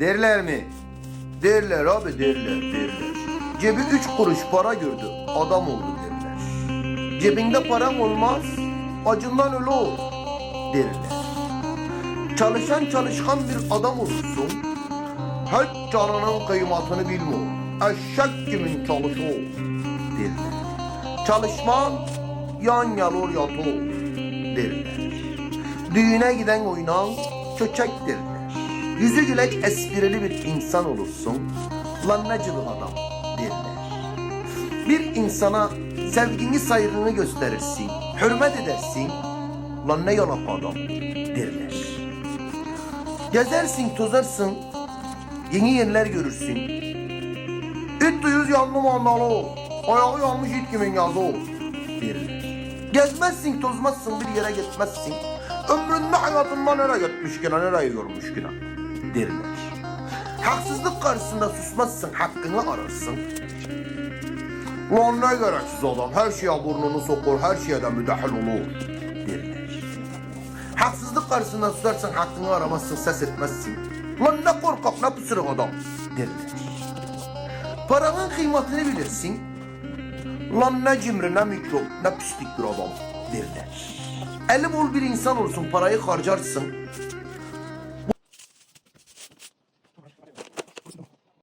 Derler mi? Derler abi derler derler. Cebi üç kuruş para gördü. Adam oldu derler. Cebinde paran olmaz. Acından ölü ol derler. Çalışan çalışkan bir adam olursun. Hiç canının kıymetini bilme. Eşek gibi çalışıyor derler. Çalışman yan yalor yatır derler. Düğüne giden oynan çöçek derler. Yüzü güleç esprili bir insan olursun. Lan ne cılız adam derler. Bir insana sevgini saygını gösterirsin. Hürmet edersin. Lan ne yalak adam derler. Gezersin tozarsın. Yeni yerler görürsün. İt duyuz yanlı mandalı. Ayağı yanmış it kimin yazı derler. Gezmezsin tozmazsın bir yere gitmezsin. Ömründe hayatında nereye gitmiş gene nereye görmüş gene derler. Haksızlık karşısında susmazsın hakkını ararsın. Lan ne gereksiz adam her şeye burnunu sokar her şeye de müdahil olur derler. Haksızlık karşısında susarsan hakkını aramazsın ses etmezsin. Lan ne korkak ne pısırık adam derler. Paranın kıymetini bilirsin. Lan ne cimri ne mikrop ne pislik bir adam derler. Eli bol bir insan olsun parayı harcarsın.